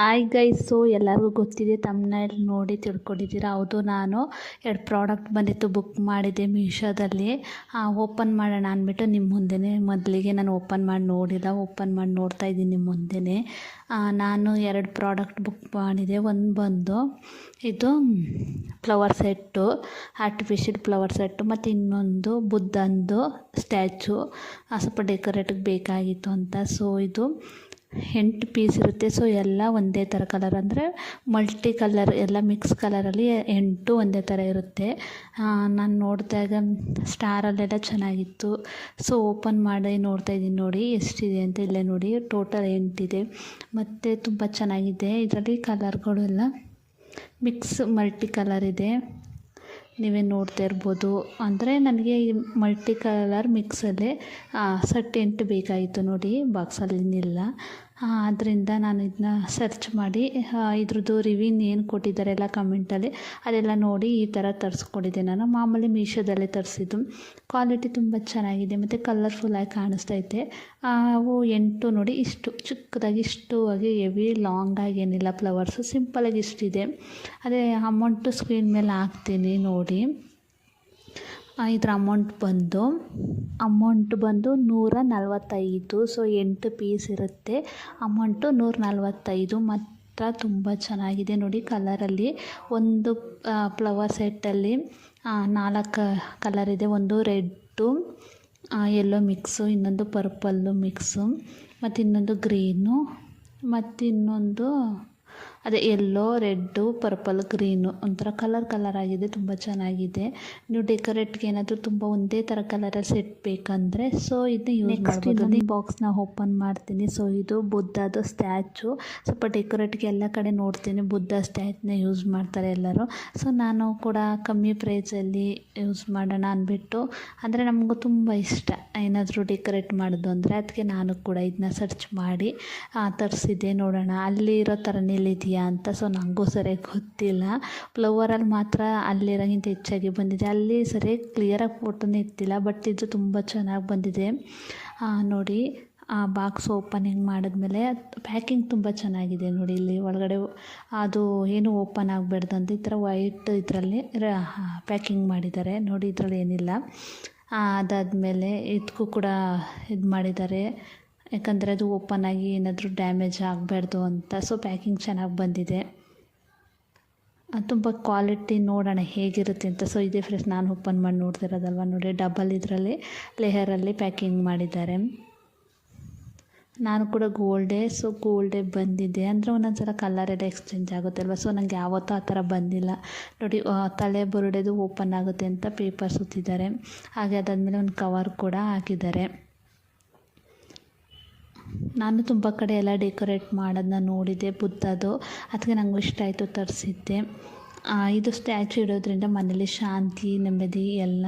Hi guys ಎಲ್ಲರಿಗೂ ಗೊತ್ತಿದೆ ತಮ್ಮನೇಲಿ ನೋಡಿ ತಿಳ್ಕೊಂಡಿದ್ದೀರ? ಹೌದು, ನಾನು ಎರಡು ಪ್ರಾಡಕ್ಟ್ ಬಂದಿತ್ತು ಬುಕ್ ಮಾಡಿದ್ದೆ ಮೀಶೋದಲ್ಲಿ ಓಪನ್ ಮಾಡೋಣ ಅಂದ್ಬಿಟ್ಟು ನಿಮ್ಮ ಮುಂದೆನೇ ಮೊದಲಿಗೆ ನಾನು ಓಪನ್ ಮಾಡಿ ನೋಡಿಲ್ಲ ಓಪನ್ ಮಾಡಿ ನೋಡ್ತಾ ಇದ್ದೀನಿ ನಿಮ್ಮ ಮುಂದೆನೇ. ನಾನು ಎರಡು ಪ್ರಾಡಕ್ಟ್ ಬುಕ್ ಮಾಡಿದೆ, ಒಂದು ಬಂದು ಇದು flower set artificial flower set ಮತ್ತು ಇನ್ನೊಂದು ಬುದ್ಧಂದು ಸ್ಟ್ಯಾಚು ಸ್ವಲ್ಪ ಡೆಕೋರೇಟಿಗೆ ಬೇಕಾಗಿತ್ತು ಅಂತ. ಸೊ ಇದು ಎಂಟು ಪೀಸ್ ಇರುತ್ತೆ. ಸೊ ಎಲ್ಲ ಒಂದೇ ಥರ ಕಲರ್ ಅಂದರೆ ಮಲ್ಟಿ ಕಲರ್ ಎಲ್ಲ ಮಿಕ್ಸ್ ಕಲರಲ್ಲಿ ಎಂಟು ಒಂದೇ ಥರ ಇರುತ್ತೆ. ನಾನು ನೋಡಿದಾಗ ಸ್ಟಾರಲ್ಲೆಲ್ಲ ಚೆನ್ನಾಗಿತ್ತು. ಸೊ ಓಪನ್ ಮಾಡಿ ನೋಡ್ತಾ ಇದ್ದೀನಿ ನೋಡಿ ಎಷ್ಟಿದೆ ಅಂತ ಇಲ್ಲೇ ನೋಡಿ. ಟೋಟಲ್ ಎಂಟಿದೆ. ಮತ್ತು ತುಂಬ ಚೆನ್ನಾಗಿದೆ. ಇದರಲ್ಲಿ ಕಲರ್ಗಳು ಎಲ್ಲ ಮಿಕ್ಸ್ ಮಲ್ಟಿ ಕಲರ್ ಇದೆ. ನೀವೇ ನೋಡ್ತಾ ಇರ್ಬೋದು. ಅಂದರೆ ನನಗೆ ಮಲ್ಟಿ ಕಲರ್ ಮಿಕ್ಸಲ್ಲೇ ಸಟ್ ಎಂಟು ಬೇಕಾಗಿತ್ತು ನೋಡಿ ಬಾಕ್ಸಲ್ಲಿನಿಲ್ಲ ಅದರಿಂದ ನಾನು ಇದನ್ನ ಸರ್ಚ್ ಮಾಡಿ ಇದ್ರದ್ದು ರಿವ್ಯೂನ್ ಏನು ಕೊಟ್ಟಿದ್ದಾರೆ ಎಲ್ಲ ಕಮೆಂಟಲ್ಲಿ ಅದೆಲ್ಲ ನೋಡಿ ಈ ಥರ ತರಿಸ್ಕೊಂಡಿದ್ದೆ ನಾನು. ಮಾಮೂಲಿ ಮೀಶೋದಲ್ಲೇ ತರಿಸಿದ್ದು. ಕ್ವಾಲಿಟಿ ತುಂಬ ಚೆನ್ನಾಗಿದೆ, ಮತ್ತು ಕಲರ್ಫುಲ್ಲಾಗಿ ಕಾಣಿಸ್ತೈತೆ ಅವು ಎಂಟು ನೋಡಿ, ಇಷ್ಟು ಚಿಕ್ಕದಾಗಿ, ಇಷ್ಟು ಆಗಿ ಹೆವಿ ಲಾಂಗಾಗಿ ಏನಿಲ್ಲ ಫ್ಲವರ್ಸು ಸಿಂಪಲಾಗಿ ಇಷ್ಟಿದೆ. ಅದೇ ಅಮೌಂಟು ಸ್ಕ್ರೀನ್ ಮೇಲೆ ಹಾಕ್ತೀನಿ ನೋಡಿ. ಇದ್ರ ಅಮೌಂಟ್ ಬಂದು ಅಮೌಂಟ್ ಬಂದು ನೂರ ನಲವತ್ತೈದು ಸೊ ಎಂಟು ಪೀಸ್ ಇರುತ್ತೆ. ಅಮೌಂಟು ನೂರ ನಲ್ವತ್ತೈದು ಮಾತ್ರ ತುಂಬ ಚೆನ್ನಾಗಿದೆ ನೋಡಿ ಕಲರಲ್ಲಿ ಒಂದು ಫ್ಲವರ್ ಸೆಟ್ಟಲ್ಲಿ ನಾಲ್ಕು ಕಲರ್ ಇದೆ. ಒಂದು ರೆಡ್ಡು ಎಲ್ಲೋ ಮಿಕ್ಸು ಇನ್ನೊಂದು ಪರ್ಪಲ್ಲು ಮಿಕ್ಸು ಮತ್ತು ಇನ್ನೊಂದು ಗ್ರೀನು ಮತ್ತು ಇನ್ನೊಂದು ಅದೇ ಎಲ್ಲೋ ರೆಡ್ಡು ಪರ್ಪಲ್ ಗ್ರೀನು ಒಂಥರ ಕಲರ್ ಕಲರ್ ಆಗಿದೆ ತುಂಬ ಚೆನ್ನಾಗಿದೆ. ನೀವು ಡೆಕೋರೇಟ್ಗೆ ಏನಾದರೂ ತುಂಬ ಒಂದೇ ಥರ ಕಲರಲ್ಲಿ ಸೆಟ್ ಬೇಕಂದರೆ ಸೊ ಇದನ್ನ ಯೂಸ್ ಮಾಡ್ಬೋದು. ಬಾಕ್ಸ್ನ ಓಪನ್ ಮಾಡ್ತೀನಿ. ಸೊ ಇದು ಬುದ್ಧದ ಸ್ಟ್ಯಾಚು ಸ್ವಲ್ಪ ಡೆಕೋರೇಟ್ಗೆ ಎಲ್ಲ ಕಡೆ ನೋಡ್ತೀನಿ. ಬುದ್ಧ ಸ್ಟ್ಯಾಚ್ನ ಯೂಸ್ ಮಾಡ್ತಾರೆ ಎಲ್ಲರೂ. ಸೊ ನಾನು ಕೂಡ ಕಮ್ಮಿ ಪ್ರೈಸಲ್ಲಿ ಯೂಸ್ ಮಾಡೋಣ ಅಂದ್ಬಿಟ್ಟು ಅಂದರೆ ನಮಗೂ ತುಂಬ ಇಷ್ಟ ಏನಾದರೂ ಡೆಕೋರೇಟ್ ಮಾಡೋದು ಅಂದರೆ ಅದಕ್ಕೆ ನಾನು ಕೂಡ ಇದನ್ನ ಸರ್ಚ್ ಮಾಡಿ ತರಿಸಿದ್ದೆ ನೋಡೋಣ. ಅಲ್ಲಿ ಇರೋ ಥರನೇ ಇದೆಯಾ ಅಂತ ಸೊ ನನಗೂ ಸರಿಯಾಗಿ ಗೊತ್ತಿಲ್ಲ. ಫ್ಲವರಲ್ಲಿ ಮಾತ್ರ ಅಲ್ಲಿರೋಕ್ಕಿಂತ ಹೆಚ್ಚಾಗಿ ಬಂದಿದೆ. ಅಲ್ಲಿ ಸರಿಯಾಗಿ ಕ್ಲಿಯರಾಗಿ ಫೋಟೋನೇ ಇತ್ತಿಲ್ಲ ಬಟ್ ಇದು ತುಂಬ ಚೆನ್ನಾಗಿ ಬಂದಿದೆ. ನೋಡಿ, ಆ ಬಾಕ್ಸ್ ಓಪನಿಂಗ್ ಮಾಡಿದ್ಮೇಲೆ ಪ್ಯಾಕಿಂಗ್ ತುಂಬ ಚೆನ್ನಾಗಿದೆ ನೋಡಿ ಇಲ್ಲಿ. ಒಳಗಡೆ ಅದು ಏನು ಓಪನ್ ಆಗಬಾರ್ದು ಅಂತ ಈ ಥರ ವೈಟ್ ಇದರಲ್ಲಿ ಪ್ಯಾಕಿಂಗ್ ಮಾಡಿದ್ದಾರೆ. ನೋಡಿ ಇದರಲ್ಲಿ ಏನಿಲ್ಲ. ಅದಾದಮೇಲೆ ಇದಕ್ಕೂ ಕೂಡ ಇದು ಮಾಡಿದ್ದಾರೆ. ಯಾಕಂದರೆ ಅದು ಓಪನ್ ಆಗಿ ಏನಾದರೂ ಡ್ಯಾಮೇಜ್ ಆಗಬಾರ್ದು ಅಂತ. ಸೊ ಪ್ಯಾಕಿಂಗ್ ಚೆನ್ನಾಗಿ ಬಂದಿದೆ. ತುಂಬ ಕ್ವಾಲಿಟಿ ನೋಡೋಣ ಹೇಗಿರುತ್ತೆ ಅಂತ. ಸೊ ಇದೇ ಫ್ರೆಂಡ್ಸ್ ನಾನು ಓಪನ್ ಮಾಡಿ ನೋಡ್ತಿರೋದಲ್ವ? ನೋಡಿ ಡಬಲ್ ಇದರಲ್ಲಿ ಲೇಯರಲ್ಲಿ ಪ್ಯಾಕಿಂಗ್ ಮಾಡಿದ್ದಾರೆ. ನಾನು ಕೂಡ ಗೋಲ್ಡೇ ಸೊ ಗೋಲ್ಡೇ ಬಂದಿದೆ. ಅಂದರೆ ಒಂದೊಂದು ಸಲ ಕಲರ್ ಎಲ್ಲ ಎಕ್ಸ್ಚೇಂಜ್ ಆಗುತ್ತೆ ಅಲ್ವ? ಸೊ ನನಗೆ ಯಾವತ್ತೂ ಆ ಥರ ಬಂದಿಲ್ಲ. ನೋಡಿ ತಲೆ ಬುರುಡೆದು ಓಪನ್ ಆಗುತ್ತೆ ಅಂತ ಪೇಪರ್ ಸುತ್ತಿದ್ದಾರೆ. ಹಾಗೆ ಅದಾದಮೇಲೆ ಒಂದು ಕವರ್ ಕೂಡ ಹಾಕಿದ್ದಾರೆ. ನಾನು ತುಂಬ ಕಡೆ ಎಲ್ಲ ಡೆಕೋರೇಟ್ ಮಾಡೋದನ್ನ ನೋಡಿದ್ದೆ ಬುದ್ಧದು ಅದಕ್ಕೆ ನಂಗೆ ಇಷ್ಟ ಆಯಿತು ತರಿಸಿದ್ದೆ. ಇದು ಸ್ಟ್ಯಾಚು ಇಡೋದ್ರಿಂದ ಮನೇಲಿ ಶಾಂತಿ, ನೆಮ್ಮದಿ ಎಲ್ಲ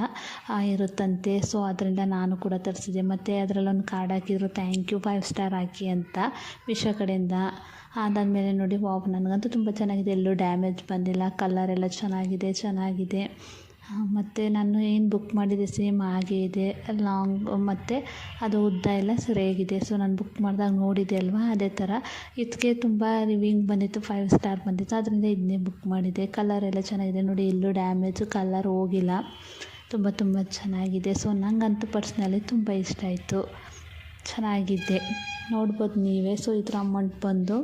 ಇರುತ್ತಂತೆ. ಸೊ ಅದರಿಂದ ನಾನು ಕೂಡ ತರಿಸಿದ್ದೆ. ಮತ್ತು ಅದರಲ್ಲೊಂದು ಕಾರ್ಡ್ ಹಾಕಿದ್ರು ಥ್ಯಾಂಕ್ ಯು ಫೈವ್ ಸ್ಟಾರ್ ಹಾಕಿ ಅಂತ ವಿಷ ಕಡೆಯಿಂದ. ಅದಾದಮೇಲೆ ನೋಡಿ, ವಾವ್, ನನಗಂತೂ ತುಂಬ ಚೆನ್ನಾಗಿದೆ. ಎಲ್ಲೂ ಡ್ಯಾಮೇಜ್ ಬಂದಿಲ್ಲ. ಕಲರ್ ಎಲ್ಲ ಚೆನ್ನಾಗಿದೆ ಚೆನ್ನಾಗಿದೆ. ಮತ್ತು ನಾನು ಏನು ಬುಕ್ ಮಾಡಿದ್ದೆ ಸೇಮ್ ಹಾಗೇ ಇದೆ. ಲಾಂಗ್ ಮತ್ತು ಅದು ಉದ್ದ ಎಲ್ಲ ಸರಿಯಾಗಿದೆ ಸೊ ನಾನು ಬುಕ್ ಮಾಡಿದಾಗ ನೋಡಿದೆ ಅಲ್ವಾ? ಅದೇ ಥರ ಇದಕ್ಕೆ ತುಂಬ ರಿವ್ಯೂಂಗ್ ಬಂದಿತ್ತು ಫೈವ್ ಸ್ಟಾರ್ ಬಂದಿತ್ತು. ಅದರಿಂದ ಇದನ್ನೇ ಬುಕ್ ಮಾಡಿದೆ. ಕಲರ್ ಎಲ್ಲ ಚೆನ್ನಾಗಿದೆ. ನೋಡಿ ಎಲ್ಲೂ ಡ್ಯಾಮೇಜು ಕಲರ್ ಹೋಗಿಲ್ಲ. ತುಂಬ ತುಂಬ ಚೆನ್ನಾಗಿದೆ. ಸೊ ನನಗಂತೂ ಪರ್ಸ್ನಲಿ ತುಂಬ ಇಷ್ಟ ಆಯಿತು. ಚೆನ್ನಾಗಿದೆ. ನೋಡ್ಬೋದು ನೀವೇ. ಸೊ ಇದ್ರ ಅಮೌಂಟ್ ಬಂದು.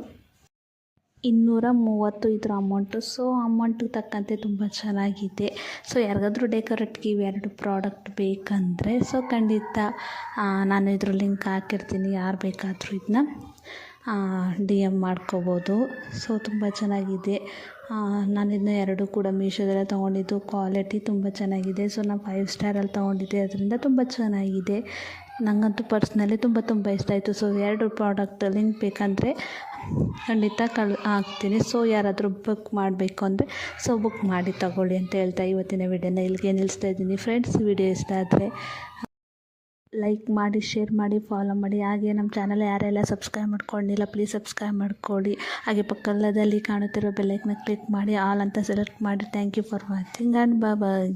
ಇನ್ನೂರ ಮೂವತ್ತು ಇದ್ರ ಅಮೌಂಟು ಸೊ ಅಮೌಂಟಿಗೆ ತಕ್ಕಂತೆ ತುಂಬ ಚೆನ್ನಾಗಿದೆ. ಸೊ ಯಾರಿಗಾದ್ರೂ ಡೆಕೋರೇಟ್ಗೆ ಇವೆರಡು ಪ್ರಾಡಕ್ಟ್ ಬೇಕಂದರೆ ಸೊ ಖಂಡಿತ ನಾನು ಇದ್ರ ಲಿಂಕ್ ಹಾಕಿರ್ತೀನಿ. ಯಾರು ಬೇಕಾದರೂ ಇದನ್ನ ಡಿ ಎಂ ಮಾಡ್ಕೋಬೋದು. ಸೊ ತುಂಬ ಚೆನ್ನಾಗಿದೆ. ನಾನು ಇದನ್ನ ಎರಡು ಕೂಡ ಮೀಶೋದಲ್ಲೇ ತೊಗೊಂಡಿದ್ದು. ಕ್ವಾಲಿಟಿ ತುಂಬ ಚೆನ್ನಾಗಿದೆ. ಸೊ ನಾನು ಫೈವ್ ಸ್ಟಾರಲ್ಲಿ ತೊಗೊಂಡಿದ್ದೆ. ಅದರಿಂದ ತುಂಬ ಚೆನ್ನಾಗಿದೆ. ನನಗಂತೂ ಪರ್ಸ್ನಲಿ ತುಂಬ ತುಂಬ ಇಷ್ಟ ಆಯಿತು. ಸೊ ಎರಡು ಪ್ರಾಡಕ್ಟ್ ಲಿಂಕ್ ಬೇಕಂದರೆ ಖಂಡಿತ ಕಳ್, ಹಾಕ್ತೀನಿ. ಸೊ ಯಾರಾದರೂ ಬುಕ್ ಮಾಡಬೇಕು ಅಂದರೆ ಸೊ ಬುಕ್ ಮಾಡಿ ತಗೊಳ್ಳಿ ಅಂತ ಹೇಳ್ತಾ ಇವತ್ತಿನ ವಿಡಿಯೋನ ಇಲ್ಲಿಗೆ ನಿಲ್ಲಿಸ್ತಾ ಇದ್ದೀನಿ. ಫ್ರೆಂಡ್ಸ್ ವಿಡಿಯೋ ಇಷ್ಟ ಆದರೆ. ಲೈಕ್ ಮಾಡಿ ಶೇರ್ ಮಾಡಿ ಫಾಲೋ ಮಾಡಿ. ಹಾಗೆ ನಮ್ಮ ಚಾನಲ್ ಯಾರೆಲ್ಲ ಸಬ್ಸ್ಕ್ರೈಬ್ ಮಾಡ್ಕೊಂಡಿಲ್ಲ ಪ್ಲೀಸ್ ಸಬ್ಸ್ಕ್ರೈಬ್ ಮಾಡ್ಕೊಳ್ಳಿ. ಹಾಗೆ ಪಕ್ಕದಲ್ಲಿ ಕಾಣುತ್ತಿರೋ ಬೆಲ್ಲೈಕ್ನ ಕ್ಲಿಕ್ ಮಾಡಿ. ಆಲ್ ಅಂತ ಸೆಲೆಕ್ಟ್ ಮಾಡಿ. Thank you for watching and bye